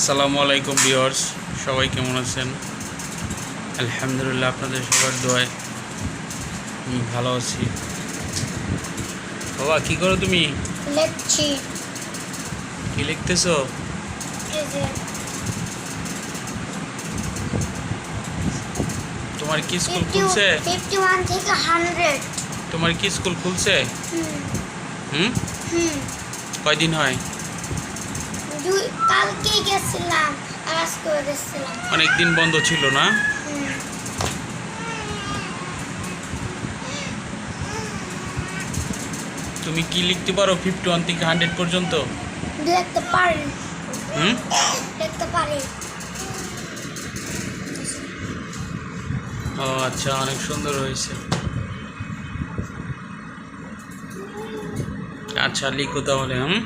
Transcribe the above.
আসসালামু আলাইকুম ভিউয়ার্স সবাই কেমন আছেন? আলহামদুলিল্লাহ আপনাদের সবার দোয়ায় আমি ভালো আছি। বাবা কি করো তুমি? লিখছি। কি লিখতেছো? তোমার কি স্কুল খুলছে? ফিফটি ওয়ান থেকে হান্ড্রেড তোমার কি স্কুল খুলছে? হুম। হুম? হুম। কয়দিন হয়? দুই কালকে গেছিলাম আর আজকে গেছিলাম অনেক দিন বন্ধ ছিল না? তুমি কি লিখতে পারো ফিফটি ওয়ান থেকে হান্ড্রেড পর্যন্ত? লিখতে পারি। হুম? লিখতে পারি। ও আচ্ছা অনেক সুন্দর হয়েছে। আচ্ছা লিখো তাহলে হুম?